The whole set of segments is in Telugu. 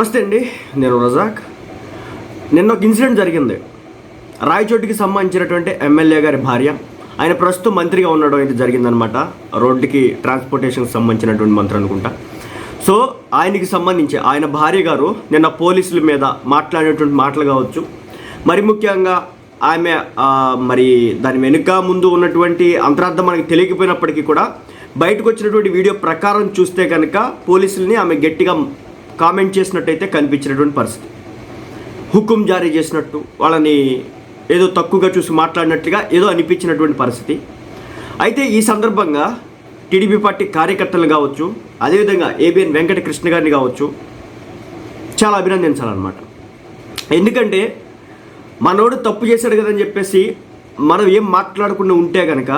నమస్తే అండి నేను రజాక్. నిన్న ఒక ఇన్సిడెంట్ జరిగింది. రాయచోటికి సంబంధించినటువంటి ఎమ్మెల్యే గారి భార్య ఆయన ప్రస్తుతం మంత్రిగా ఉండడం అయితే జరిగిందనమాట. రోడ్డుకి ట్రాన్స్పోర్టేషన్కి సంబంధించినటువంటి మంత్రి అనుకుంటా. సో ఆయనకి సంబంధించి ఆయన భార్య గారు నిన్న పోలీసుల మీద మాట్లాడేటువంటి మాటలు కావచ్చు. మరి ముఖ్యంగా ఆమె మరి దాని వెనుక ముందు ఉన్నటువంటి అంతరార్థం మనకి తెలియకపోయినప్పటికీ కూడా బయటకు వచ్చినటువంటి వీడియో ప్రకారం చూస్తే కనుక పోలీసుల్ని ఆమె గట్టిగా కామెంట్ చేసినట్టయితే కనిపించినటువంటి పరిస్థితి. హుకుం జారీ చేసినట్టు వాళ్ళని ఏదో తక్కువగా చూసి మాట్లాడినట్లుగా ఏదో అనిపించినటువంటి పరిస్థితి. అయితే ఈ సందర్భంగా టీడీపీ పార్టీ కార్యకర్తలు కావచ్చు అదేవిధంగా ఏబిఎన్ వెంకటకృష్ణ గారిని కావచ్చు చాలా అభినందించాలన్నమాట. ఎందుకంటే మనోడు తప్పు చేశాడు కదని చెప్పేసి మనం ఏం మాట్లాడకుండా ఉంటే కనుక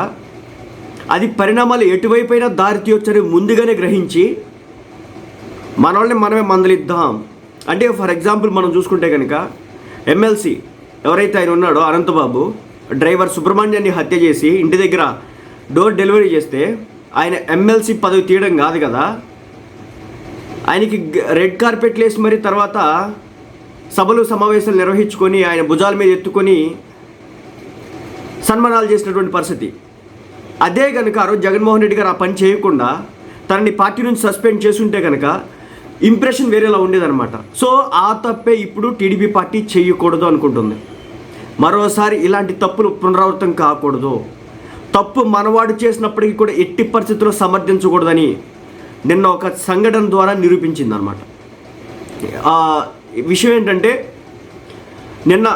అది పరిణామాలు ఎటువైపైనా దారి తీయొచ్చని ముందుగానే గ్రహించి మనల్ని మనమే మందలిద్దాం. అంటే ఫర్ ఎగ్జాంపుల్ మనం చూసుకుంటే కనుక ఎమ్మెల్సీ ఎవరైతే ఆయన ఉన్నాడో అనంతబాబు డ్రైవర్ సుబ్రహ్మణ్యాన్ని హత్య చేసి ఇంటి దగ్గర డోర్ డెలివరీ చేస్తే ఆయన ఎమ్మెల్సీ పదవి తీయడం కాదు కదా. ఆయనకి రెడ్ కార్పెట్ వేసి మరి తర్వాత సభలు సమావేశాలు నిర్వహించుకొని ఆయన భుజాల మీద ఎత్తుకొని సన్మానాలు చేసినటువంటి పరిస్థితి. అదే కనుక ఆ రోజు జగన్మోహన్ రెడ్డి గారు ఆ పని చేయకుండా తనని పార్టీ నుంచి సస్పెండ్ చేసుంటే కనుక ఇంప్రెషన్ వేరేలా ఉండేదన్నమాట. సో ఆ తప్పే ఇప్పుడు టీడీపీ పార్టీ చేయకూడదు అనుకుంటుంది. మరోసారి ఇలాంటి తప్పులు పునరావృతం కాకూడదు. తప్పు మనవాడు చేసినప్పటికీ కూడా ఎట్టి పరిస్థితుల్లో సమర్థించకూడదని నిన్న ఒక సంఘటన ద్వారా నిరూపించింది అనమాట విషయం ఏంటంటే నిన్న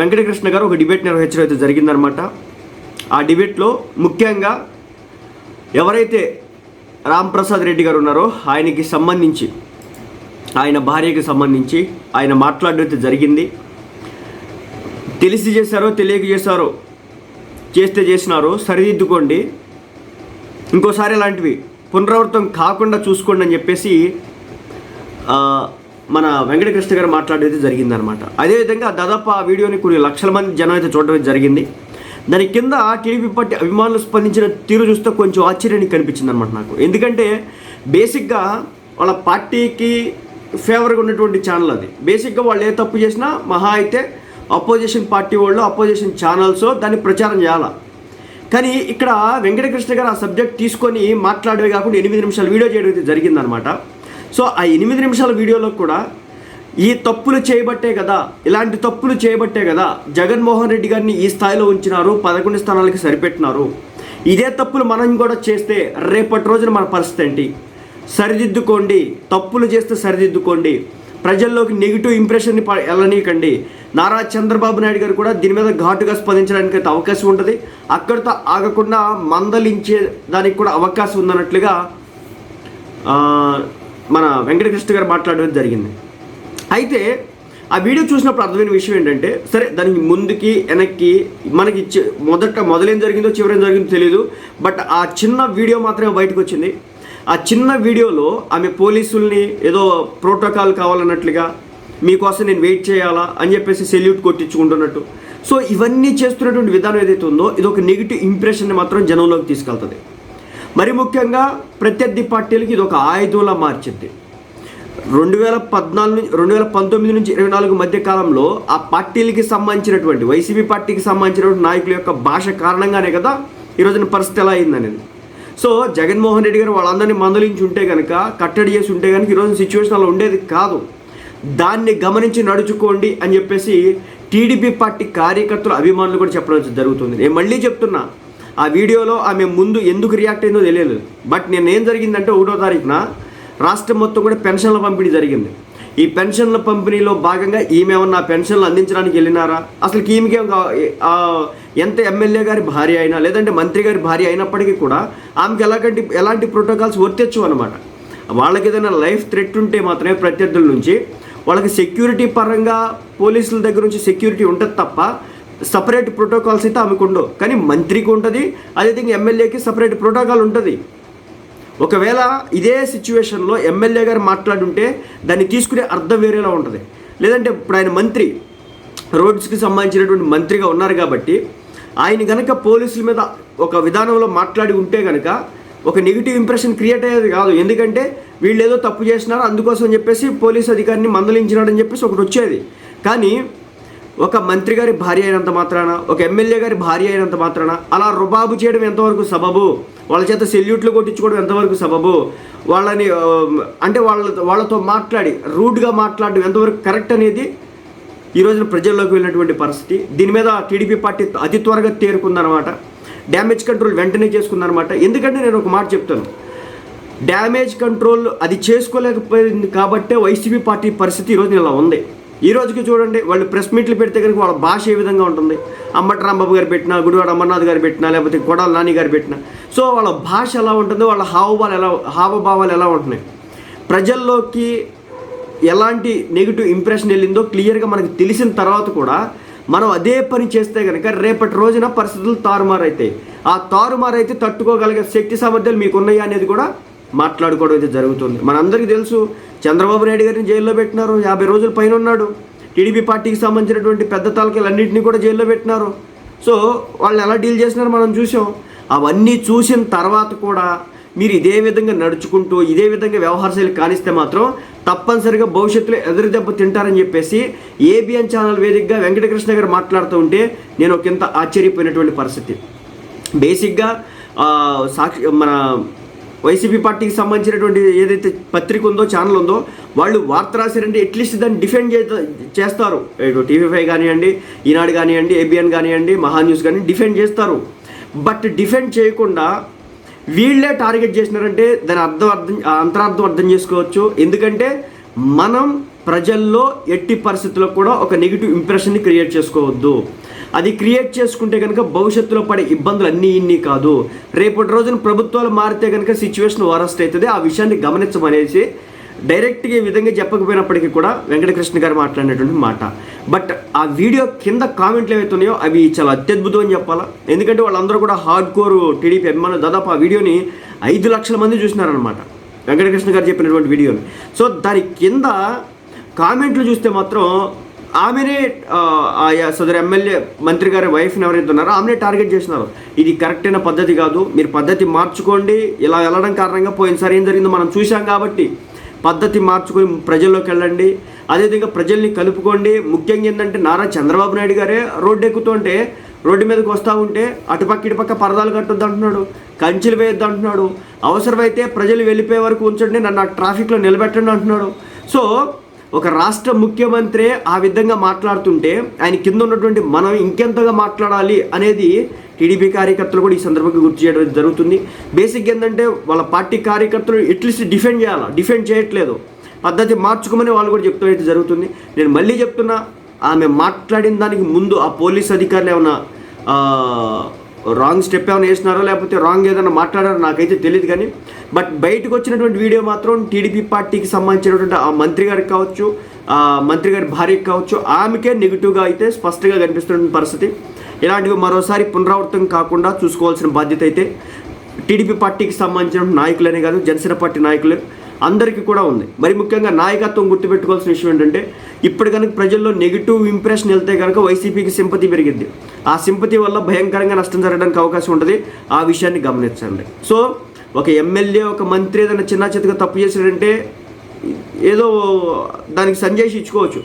వెంకటకృష్ణ గారు ఒక డిబేట్ నిర్వహించడం అయితే జరిగిందనమాట ఆ డిబేట్లో ముఖ్యంగా ఎవరైతే రాంప్రసాద్ రెడ్డి గారు ఉన్నారో ఆయనకి సంబంధించి ఆయన భార్యకి సంబంధించి ఆయన మాట్లాడేది అయితే జరిగింది. తెలిసి చేశారో తెలియక చేశారో చేస్తే చేసినారో సరిదిద్దుకోండి. ఇంకోసారి ఇలాంటివి పునరావృతం కాకుండా చూసుకోండి అని చెప్పేసి మన వెంకటకృష్ణ గారు మాట్లాడేది జరిగిందనమాట అదేవిధంగా దాదాపు ఆ వీడియోని కొన్ని లక్షల మంది జనం అయితే చూడడం జరిగింది. దాని కింద టీడీపీ పార్టీ అభిమానులు స్పందించిన తీరు చూస్తే కొంచెం ఆశ్చర్యాన్ని కనిపించింది అనమాట నాకు. ఎందుకంటే బేసిక్గా వాళ్ళ పార్టీకి ఫేవర్గా ఉన్నటువంటి ఛానల్ అది. బేసిక్గా వాళ్ళు ఏ తప్పు చేసినా మహా అయితే అపోజిషన్ పార్టీ వాళ్ళు అపోజిషన్ ఛానల్స్ దాన్ని ప్రచారం చేయాలా? కానీ ఇక్కడ వెంకటకృష్ణ గారు ఆ సబ్జెక్ట్ తీసుకొని మాట్లాడేవి కాకుండా ఎనిమిది నిమిషాల వీడియో చేయడం అయితే జరిగిందనమాట సో ఆ ఎనిమిది నిమిషాల వీడియోలో కూడా ఈ తప్పులు చేయబట్టే కదా ఇలాంటి తప్పులు చేయబట్టే కదా జగన్మోహన్ రెడ్డి గారిని ఈ స్థాయిలో ఉంచినారు పదకొండు స్థానాలకి సరిపెట్టినారు. ఇదే తప్పులు మనం కూడా చేస్తే రేపటి రోజున మన పరిస్థితి ఏంటి? సరిదిద్దుకోండి తప్పులు చేస్తే సరిదిద్దుకోండి. ప్రజల్లోకి నెగిటివ్ ఇంప్రెషన్ని ప- వెళ్ళనీయకండి నారా చంద్రబాబు నాయుడు గారు కూడా దీని మీద ఘాటుగా స్పందించడానికి అయితే అవకాశం ఉంటుంది. అక్కడితో ఆగకుండా మందలించే దానికి కూడా అవకాశం ఉందన్నట్లుగా మన వెంకటకృష్ణ గారు మాట్లాడడం జరిగింది. అయితే ఆ వీడియో చూసినప్పుడు అర్థమైన విషయం ఏంటంటే సరే దానికి ముందుకి వెనక్కి మనకి మొదట మొదలేం జరిగిందో చివరేం జరిగిందో తెలియదు బట్ ఆ చిన్న వీడియో మాత్రమే బయటకు వచ్చింది ఆ చిన్న వీడియోలో ఆమె పోలీసుల్ని ఏదో ప్రోటోకాల్ కావాలన్నట్లుగా మీకోసం నేను వెయిట్ చేయాలా అని చెప్పేసి సెల్యూట్ కొట్టించుకుంటున్నట్టు. సో ఇవన్నీ చేస్తున్నటువంటి విధానం ఏదైతే ఉందో ఇది ఒక నెగిటివ్ ఇంప్రెషన్ని మాత్రం జనంలోకి తీసుకెళ్తుంది. మరి ముఖ్యంగా ప్రత్యర్థి పార్టీలకి ఇది ఒక ఆయుధంలా మార్చింది రెండు వేల పద్నాలుగు రెండు వేల పంతొమ్మిది నుంచి ఇరవై నాలుగు మధ్య కాలంలో ఆ పార్టీలకి సంబంధించినటువంటి వైసీపీ పార్టీకి సంబంధించినటువంటి నాయకుల యొక్క భాష కారణంగానే కదా ఈరోజున పరిస్థితి ఎలా అయిందనేది. సో జగన్మోహన్ రెడ్డి గారు వాళ్ళందరినీ మందలించి ఉంటే కనుక కట్టడి చేసి ఉంటే కనుక ఈరోజు సిచ్యువేషన్ అలా ఉండేది కాదు. దాన్ని గమనించి నడుచుకోండి అని చెప్పేసి టీడీపీ పార్టీ కార్యకర్తలు అభిమానులు కూడా చెప్పడం జరుగుతుంది. నేను మళ్ళీ చెప్తున్నా ఆ వీడియోలో ఆమె ముందు ఎందుకు రియాక్ట్ అయిందో తెలియలేదు. బట్ నేను ఏం జరిగిందంటే ఒకటో తారీఖున రాష్ట్రం మొత్తం కూడా పెన్షన్ల పంపిణీ జరిగింది. ఈ పెన్షన్ల పంపిణీలో భాగంగా ఈమె ఏమన్నా పెన్షన్లు అందించడానికి వెళ్ళినారా? అసలు ఈమెకేం ఎంత ఎమ్మెల్యే గారి భార్య అయినా లేదంటే మంత్రి గారి భార్య అయినప్పటికీ కూడా ఆమెకి ఎలాంటి ఎలాంటి ప్రోటోకాల్స్ వర్తించు అనమాట వాళ్ళకి ఏదైనా లైఫ్ థ్రెట్ ఉంటే మాత్రమే ప్రత్యర్థుల నుంచి వాళ్ళకి సెక్యూరిటీ పరంగా పోలీసుల దగ్గర నుంచి సెక్యూరిటీ ఉంటుంది తప్ప సపరేట్ ప్రోటోకాల్స్ అయితే ఆమెకు ఉండవు. కానీ మంత్రికి ఉంటుంది అదేవిధంగా ఎమ్మెల్యేకి సపరేట్ ప్రోటోకాల్ ఉంటుంది. ఒకవేళ ఇదే సిచ్యువేషన్లో ఎమ్మెల్యే గారు మాట్లాడుంటే దాన్ని తీసుకునే అర్థం వేరేలా ఉంటుంది. లేదంటే ఇప్పుడు ఆయన మంత్రి రోడ్స్కి సంబంధించినటువంటి మంత్రిగా ఉన్నారు కాబట్టి ఆయన కనుక పోలీసుల మీద ఒక విధానంలో మాట్లాడి ఉంటే కనుక ఒక నెగిటివ్ ఇంప్రెషన్ క్రియేట్ అయ్యేది కాదు. ఎందుకంటే వీళ్ళు ఏదో తప్పు చేసినారు అందుకోసం చెప్పేసి పోలీస్ అధికారిని మందలించినాడని చెప్పేసి ఒకటి వచ్చేది. కానీ ఒక మంత్రి గారి భార్య అయినంత మాత్రాన ఒక ఎమ్మెల్యే గారి భార్య అయినంత మాత్రాన అలా రుబాబు చేయడం ఎంతవరకు సబబు? వాళ్ళ చేత సెల్యూట్లు కొట్టించుకోవడం ఎంతవరకు సబబు? వాళ్ళని అంటే వాళ్ళ వాళ్ళతో మాట్లాడి రూడ్గా మాట్లాడడం ఎంతవరకు కరెక్ట్ అనేది ఈ రోజున ప్రజల్లోకి వెళ్ళినటువంటి పరిస్థితి. దీని మీద టీడీపీ పార్టీ అతి త్వరగా తేరుకుందనమాట డ్యామేజ్ కంట్రోల్ వెంటనే చేసుకుందనమాట ఎందుకంటే నేను ఒక మాట చెప్తాను. డ్యామేజ్ కంట్రోల్ అది చేసుకోలేకపోయింది కాబట్టే వైసీపీ పార్టీ పరిస్థితి ఈరోజు ఇలా ఉంది. ఈ రోజుకి చూడండి వాళ్ళు ప్రెస్ మీట్లు పెడితే కనుక వాళ్ళ భాష ఏ విధంగా ఉంటుంది? అంబటి రాంబాబు గారు పెట్టినా గుడివాడ అమర్నాథ్ గారు పెట్టినా లేకపోతే కొడాల నాని గారు పెట్టినా. సో వాళ్ళ భాష ఎలా ఉంటుందో? వాళ్ళ హావభావాలు ఎలా హావభావాలు ఎలా ఉంటున్నాయి? ప్రజల్లోకి ఎలాంటి నెగిటివ్ ఇంప్రెషన్ వెళ్ళిందో క్లియర్గా మనకు తెలిసిన తర్వాత కూడా మనం అదే పని చేస్తే కనుక రేపటి రోజున పరిస్థితులు తారుమారైతాయి. ఆ తారుమారైతే తట్టుకోగలిగే శక్తి సామర్థ్యాలు మీకు ఉన్నాయా అనేది కూడా మాట్లాడుకోవడం అయితే జరుగుతుంది. మనందరికీ తెలుసు చంద్రబాబు నాయుడు గారిని జైల్లో పెట్టినారు యాభై రోజుల పైన ఉన్నాడు. టీడీపీ పార్టీకి సంబంధించినటువంటి పెద్ద తాలూకాలన్నింటినీ కూడా జైల్లో పెట్టినారు. సో వాళ్ళు ఎలా డీల్ చేసినారో మనం చూసాం. అవన్నీ చూసిన తర్వాత కూడా మీరు ఇదే విధంగా నడుచుకుంటూ ఇదే విధంగా వ్యవహార శైలి కానిస్తే మాత్రం తప్పనిసరిగా భవిష్యత్తులో ఎదురు దెబ్బ తింటారని చెప్పేసి ఏబిఎన్ ఛానల్ వేదికగా వెంకటకృష్ణ గారు మాట్లాడుతూ ఉంటే నేను ఒకంత ఆశ్చర్యపోయినటువంటి పరిస్థితి. బేసిక్గా సాక్షి మన వైసీపీ పార్టీకి సంబంధించినటువంటి ఏదైతే పత్రిక ఉందో ఛానల్ ఉందో వాళ్ళు వార్త రాశారంటే అట్లీస్ట్ దాన్ని డిఫెండ్ చే చేస్తారు. ఇటు టీవీ ఫైవ్ కానివ్వండి ఈనాడు కానివ్వండి ఏబిఎన్ కానివ్వండి మహా న్యూస్ కానీ డిఫెండ్ చేస్తారు. బట్ డిఫెండ్ చేయకుండా వీళ్ళే టార్గెట్ చేసినారంటే దాని అర్థం అర్థం అంతరార్థం అర్థం చేసుకోవచ్చు. ఎందుకంటే మనం ప్రజల్లో ఎట్టి పరిస్థితుల్లో కూడా ఒక నెగిటివ్ ఇంప్రెషన్ని క్రియేట్ చేసుకోవద్దు. అది క్రియేట్ చేసుకుంటే కనుక భవిష్యత్తులో పడే ఇబ్బందులు అన్నీ ఇన్ని కాదు. రేపటి రోజున ప్రభుత్వాలు మారితే కనుక సిచ్యువేషన్ వరస్ట్ అవుతుంది. ఆ విషయాన్ని గమనించమనేసి డైరెక్ట్గా ఈ విధంగా చెప్పకపోయినప్పటికీ కూడా వెంకటకృష్ణ గారు మాట్లాడినటువంటి మాట. బట్ ఆ వీడియో కింద కామెంట్లు ఏవైతే ఉన్నాయో అవి చాలా అత్యద్భుతం అని చెప్పాలా? ఎందుకంటే వాళ్ళందరూ కూడా హార్డ్ కోర్ టీడీపీ అభిమానులు దాదాపు ఆ వీడియోని ఐదు లక్షల మంది చూసినారనమాట వెంకటకృష్ణ గారు చెప్పినటువంటి వీడియోని. సో దాని కింద కామెంట్లు చూస్తే మాత్రం ఆమెనే ఆయా సదరు ఎమ్మెల్యే మంత్రి గారి వైఫ్ని ఎవరైతే ఉన్నారో ఆమెనే టార్గెట్ చేసినారు ఇది కరెక్ట్ అయిన పద్ధతి కాదు. మీరు పద్ధతి మార్చుకోండి. ఇలా వెళ్ళడం కారణంగా పోయినసారి ఏం జరిగిందో మనం చూసాం కాబట్టి పద్ధతి మార్చుకొని ప్రజల్లోకి వెళ్ళండి. అదేవిధంగా ప్రజల్ని కలుపుకోండి. ముఖ్యంగా ఏంటంటే నారా చంద్రబాబు నాయుడు గారే రోడ్డు ఎక్కుతుంటే రోడ్డు మీదకి వస్తూ ఉంటే అటుపక్క ఇటుపక్క పరదాలు కట్టొద్దు అంటున్నాడు. కంచెలు వేయొద్దు అంటున్నాడు. అవసరమైతే ప్రజలు వెళ్ళిపోయే వరకు ఉంచండి. నన్ను ఆ ట్రాఫిక్లో నిలబెట్టండి అంటున్నాడు. సో ఒక రాష్ట్ర ముఖ్యమంత్రి ఆ విధంగా మాట్లాడుతుంటే ఆయన కింద ఉన్నటువంటి మనం ఇంకెంతగా మాట్లాడాలి అనేది టీడీపీ కార్యకర్తలు కూడా ఈ సందర్భంగా గుర్తు చేయడం జరుగుతుంది. బేసిక్ ఏంటంటే వాళ్ళ పార్టీ కార్యకర్తలు ఎట్లీస్ట్ డిఫెండ్ చేయాలి? డిఫెండ్ చేయట్లేదు. పద్ధతి మార్చుకోమని వాళ్ళు కూడా చెప్తున్నట్టు జరుగుతుంది. నేను మళ్ళీ చెప్తున్నా ఆమె మాట్లాడిన దానికి ముందు ఆ పోలీస్ అధికారులు ఏమైనా రాంగ్ స్టెప్ ఏమైనా వేసినారో? లేకపోతే రాంగ్ ఏదైనా మాట్లాడారో? నాకైతే తెలియదు కానీ. బట్ బయటకు వచ్చినటువంటి వీడియో మాత్రం టీడీపీ పార్టీకి సంబంధించినటువంటి ఆ మంత్రి గారికి కావచ్చు ఆ మంత్రి గారి భార్యకి కావచ్చు ఆమెకే నెగిటివ్గా అయితే స్పష్టంగా కనిపిస్తున్న పరిస్థితి. ఇలాంటివి మరోసారి పునరావృతం కాకుండా చూసుకోవాల్సిన బాధ్యత అయితే టీడీపీ పార్టీకి సంబంధించిన నాయకులనే కాదు జనసేన పార్టీ నాయకులు. అందరికీ కూడా ఉంది. మరి ముఖ్యంగా నాయకత్వం గుర్తుపెట్టుకోవాల్సిన విషయం ఏంటంటే ఇప్పుడు కనుక ప్రజల్లో నెగిటివ్ ఇంప్రెషన్ వెళ్తే కనుక వైసీపీకి సింపతి పెరిగింది ఆ సింపతి వల్ల భయంకరంగా నష్టం జరగడానికి అవకాశం ఉంటుంది. ఆ విషయాన్ని గమనించండి. సో ఒక ఎమ్మెల్యే ఒక మంత్రి ఏదైనా చిన్న చితగా తప్పు చేశాడంటే ఏదో దానికి సంజయ్ ఇచ్చుకోవచ్చు.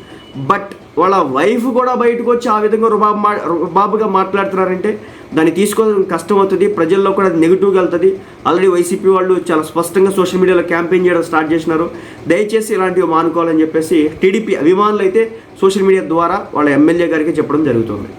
బట్ వాళ్ళ వైఫ్ కూడా బయటకు వచ్చి ఆ విధంగా రుబాబు మా రుబాబుగా మాట్లాడుతున్నారంటే దాన్ని తీసుకోవడం కష్టం అవుతుంది ప్రజల్లో కూడా అది నెగిటివ్గా వెళ్తుంది. ఆల్రెడీ వైసీపీ వాళ్ళు చాలా స్పష్టంగా సోషల్ మీడియాలో క్యాంపెయిన్ చేయడం స్టార్ట్ చేసినారు. దయచేసి ఇలాంటివి మానుకోవాలని చెప్పేసి టీడీపీ అభిమానులు అయితే సోషల్ మీడియా ద్వారా వాళ్ళ ఎమ్మెల్యే గారికి చెప్పడం జరుగుతుంది.